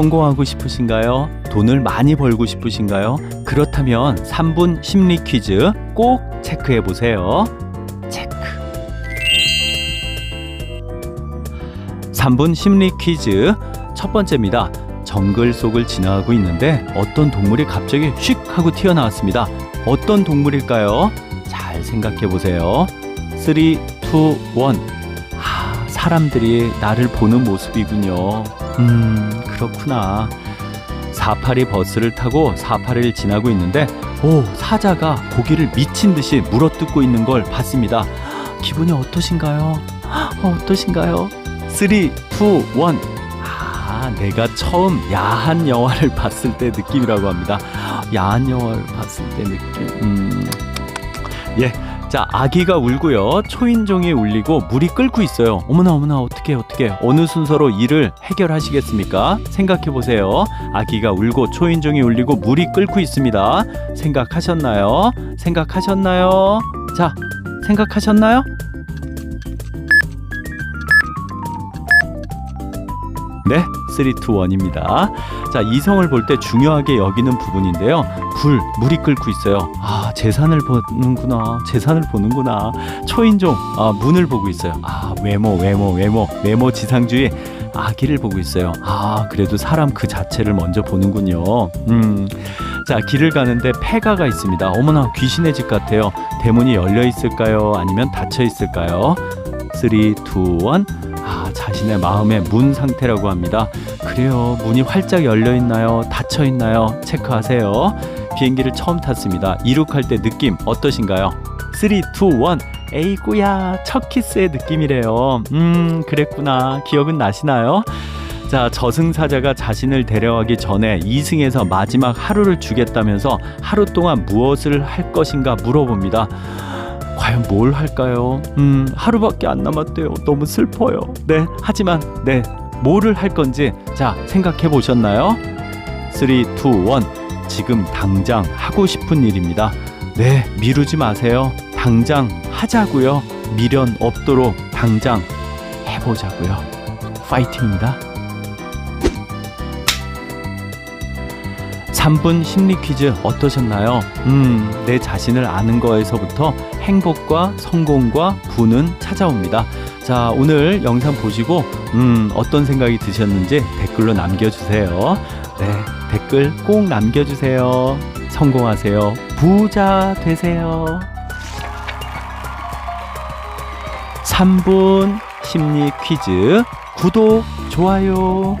성공하고 싶으신가요? 돈을 많이 벌고 싶으신가요? 그렇다면 3분 심리 퀴즈 꼭 체크해 보세요. 체크. 3분 심리 퀴즈 첫 번째입니다. 정글 속을 지나가고 있는데 어떤 동물이 갑자기 휙 하고 튀어나왔습니다. 어떤 동물일까요? 잘 생각해 보세요. 3, 2, 1. 아, 사람들이 나를 보는 모습이군요. 음, 그렇구나. 482 버스를 타고 482를 지나고 있는데 오, 사자가 고기를 미친 듯이 물어뜯고 있는 걸 봤습니다. 기분이 어떠신가요? 어, 어떠신가요? 3, 2, 1. 아, 내가 처음 야한 영화를 봤을 때 느낌이라고 합니다. 야한 영화를 봤을 때 느낌. 음. 예. 자, 아기가 울고요. 초인종이 울리고 물이 끓고 있어요. 어머나 어머나 어떻게 어떻게 어느 순서로 일을 해결하시겠습니까? 생각해 보세요. 아기가 울고 초인종이 울리고 물이 끓고 있습니다. 생각하셨나요? 생각하셨나요? 자, 생각하셨나요? 네, 3, 2, 1입니다. 자, 이성을 볼 때 중요하게 여기는 부분인데요. 불, 물이 끓고 있어요. 아, 재산을 보는구나. 재산을 보는구나. 초인종, 아, 문을 보고 있어요. 아, 외모, 외모, 외모, 외모 지상주의. 아기를 보고 있어요. 아, 그래도 사람 그 자체를 먼저 보는군요. 음. 자, 길을 가는데 폐가가 있습니다. 어머나, 귀신의 집 같아요. 대문이 열려 있을까요? 아니면 닫혀 있을까요? 3, 2, 1. 아, 자신의 마음의 문 상태라고 합니다. 그래요. 문이 활짝 열려 있나요? 닫혀 있나요? 체크하세요. 비행기를 처음 탔습니다. 이륙할 때 느낌 어떠신가요? 3, 2, 1. 에이구야, 첫 키스의 느낌이래요. 음, 그랬구나. 기억은 나시나요? 자, 저승사자가 자신을 데려가기 전에 이승에서 마지막 하루를 주겠다면서 하루 동안 무엇을 할 것인가 물어봅니다. 과연 뭘 할까요? 음, 하루밖에 안 남았대요. 너무 슬퍼요. 네, 하지만 네, 뭐를 할 건지 자, 생각해 보셨나요? 3 2 1 지금 당장 하고 싶은 일입니다. 네, 미루지 마세요. 당장 하자고요. 미련 없도록 당장 해보자고요. 파이팅입니다. 3분 심리 퀴즈 어떠셨나요? 음, 내 자신을 아는 거에서부터 행복과 성공과 부는 찾아옵니다. 자, 오늘 영상 보시고, 음, 어떤 생각이 드셨는지 댓글로 남겨주세요. 네, 댓글 꼭 남겨주세요. 성공하세요. 부자 되세요. 3분 심리 퀴즈 구독, 좋아요.